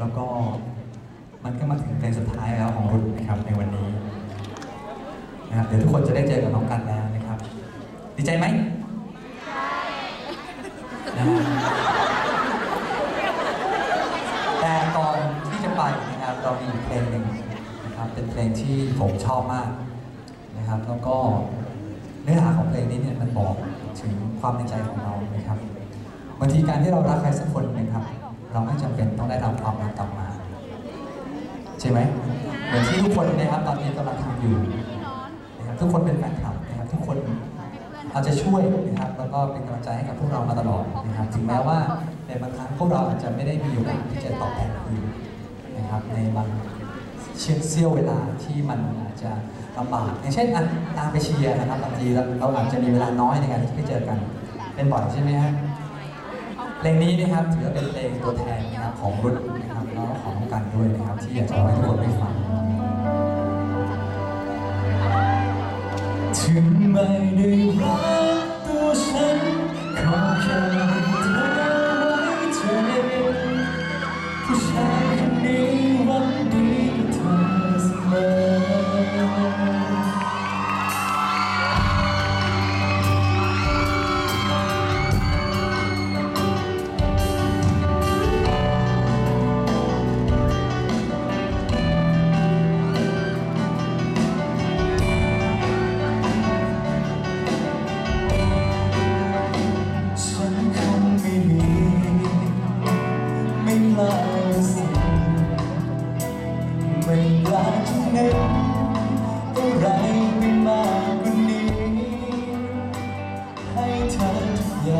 แล้วก็มันก็มาถึงเพลงสุดท้ายแล้วของรุ่นนะครับในวันนี้นะครับเดี๋ยวทุกคนจะได้เจอกับน้องกันแล้วนะครับ ดีใจไหมแต่ก่อนที่จะไปนะครับเรามีเพลงหนึ่งนะครับเป็นเพลงที่ผมชอบมากนะครับ แล้วก็เนื้อหาของเพลงนี้เนี่ยมันบอกถึงความในใจของเรานะครับบางทีการที่เรารักใครสักคนนะครับ เราไม่จำเป็นต้องได้รับความรักกลับมา ใช่ไหมเหมือนที่ทุกคนนะครับตอนนี้กำลังทำอยู่นะครับทุกคนเป็นแฟนคลับนะครับทุกคนอาจจะช่วยนะครับแล้วก็เป็นกำลังใจให้กับพวกเรามาตลอดนะครับ ถึงแม้ว่าในบางครั้งพวกเราอาจจะไม่ได้มีโอกาสที่จะตอบแทนคืนนะครับในบางเช่นเสี้ยวเวลาที่มันอาจจะลำบากอย่างเช่นอะตามไปเชียร์นะครับบางทีเราอาจจะมีเวลาน้อยในการที่จะเจอกันเป็นบ่อยใช่ไหมฮะ เพลงนี้นะครับถือว่าเป็นเพลงตัวแทนนะครับของรุ่นนะครับแล้วก็ของน้องกันด้วยนะครับที่อยากจะ